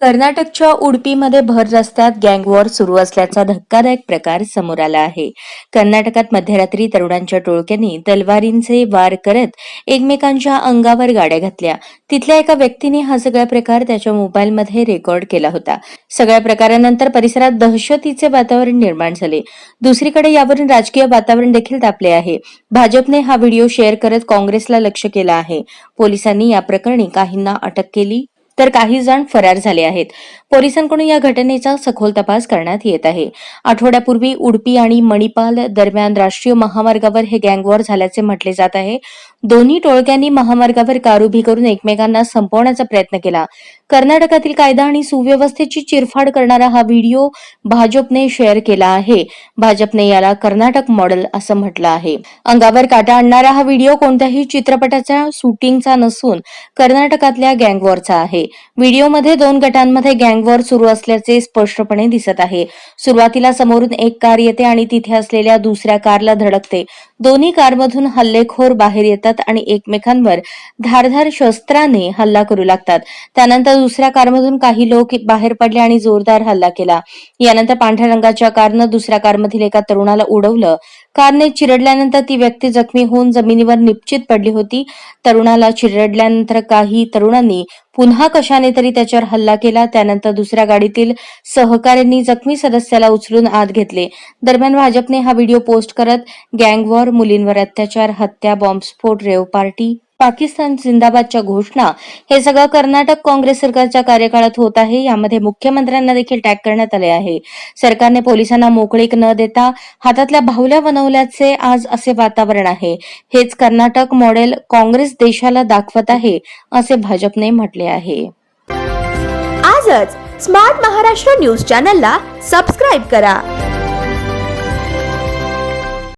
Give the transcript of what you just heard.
कर्नाटकच्या उडपीमध्ये भर रस्त्यात गँग वॉर सुरू असल्याचा धक्कादायक प्रकार समोर आला आहे. कर्नाटकात मध्यरात्री तरुणांच्या टोळक्यांनी तलवारींचे वार करत एकमेकांच्या अंगावर गाड्या घातल्या. तिथल्या एका व्यक्तीने हा सगळा प्रकार त्याच्या मोबाईलमध्ये रेकॉर्ड केला होता. सगळ्या प्रकारानंतर परिसरात दहशतीचे वातावरण निर्माण झाले. दुसरीकडे यावरून राजकीय वातावरण देखील तापले आहे. भाजपने हा व्हिडिओ शेअर करत काँग्रेसला लक्ष केलं आहे. पोलिसांनी या प्रकरणी काहींना अटक केली. तर काही जण फरार झाले आहेत. पोलिसांकडून या घटनेचा सखोल तपास करण्यात येत आहे. आठवड्यापूर्वी उडपी आणि मणिपाल दरम्यान राष्ट्रीय महामार्गावर हे गँगवॉर झाल्याचे म्हटले जात आहे. दोन्ही टोळक्यांनी महामार्गावर कार उभी करून एकमेकांना संपवण्याचा प्रयत्न केला. कर्नाटकातील कायदा आणि सुव्यवस्थेची चिरफाड करणारा हा व्हिडिओ भाजपने शेअर केला आहे. भाजपने याला कर्नाटक मॉडेल असं म्हटलं आहे. अंगावर काटा आणणारा हा व्हिडिओ कोणत्याही चित्रपटाच्या शूटिंगचा नसून कर्नाटकातल्या गँगवॉरचा आहे. व्हिडिओमध्ये दोन गटांमध्ये गँगवॉर सुरू असल्याचे स्पष्टपणे दिसत आहे. सुरुवातीला समोरून एक कार येते आणि तिथे असलेल्या दुसऱ्या कारला धडकते. दोन्ही कारमधून हल्लेखोर बाहेर येतात आणि एकमेकांवर धारधार शस्त्राने हल्ला करू लागतात. त्यानंतर दुसऱ्या कारमधून काही लोक बाहेर पडले आणि जोरदार हल्ला केला. यानंतर पांढऱ्या रंगाच्या कारनं दुसऱ्या कारमधील एका तरुणाला उडवलं. कारने चिरडल्यानंतर ती व्यक्ती जखमी होऊन जमिनीवर निश्चित पडली होती. तरुणाला चिरडल्यानंतर काही तरुणांनी पुन्हा कशाने तरी त्याच्यावर हल्ला केला. त्यानंतर दुसऱ्या गाडीतील सहकाऱ्यांनी जखमी सदस्याला उचलून आत घेतले. दरम्यान भाजपने हा व्हिडिओ पोस्ट करत गँगवॉर मुलींवर अत्याचार हत्या बॉम्बस्फोट रेव पार्टी पाकिस्तान जिंदाबादच्या घोषणा हे सगळं कर्नाटक काँग्रेस सरकारच्या कार्यकाळात होत आहे. यामध्ये मुख्यमंत्र्यांना देखील टॅग करण्यात आले आहे. सरकारने पोलिसांना मोकळीक न देता हातातल्या बाहुल्या बनवल्याचे आज असे वातावरण आहे. हेच कर्नाटक मॉडेल काँग्रेस देशाला दाखवत आहे असे भाजपने म्हटले आहे. आजच स्मार्ट महाराष्ट्र न्यूज चॅनलला सबस्क्राईब करा.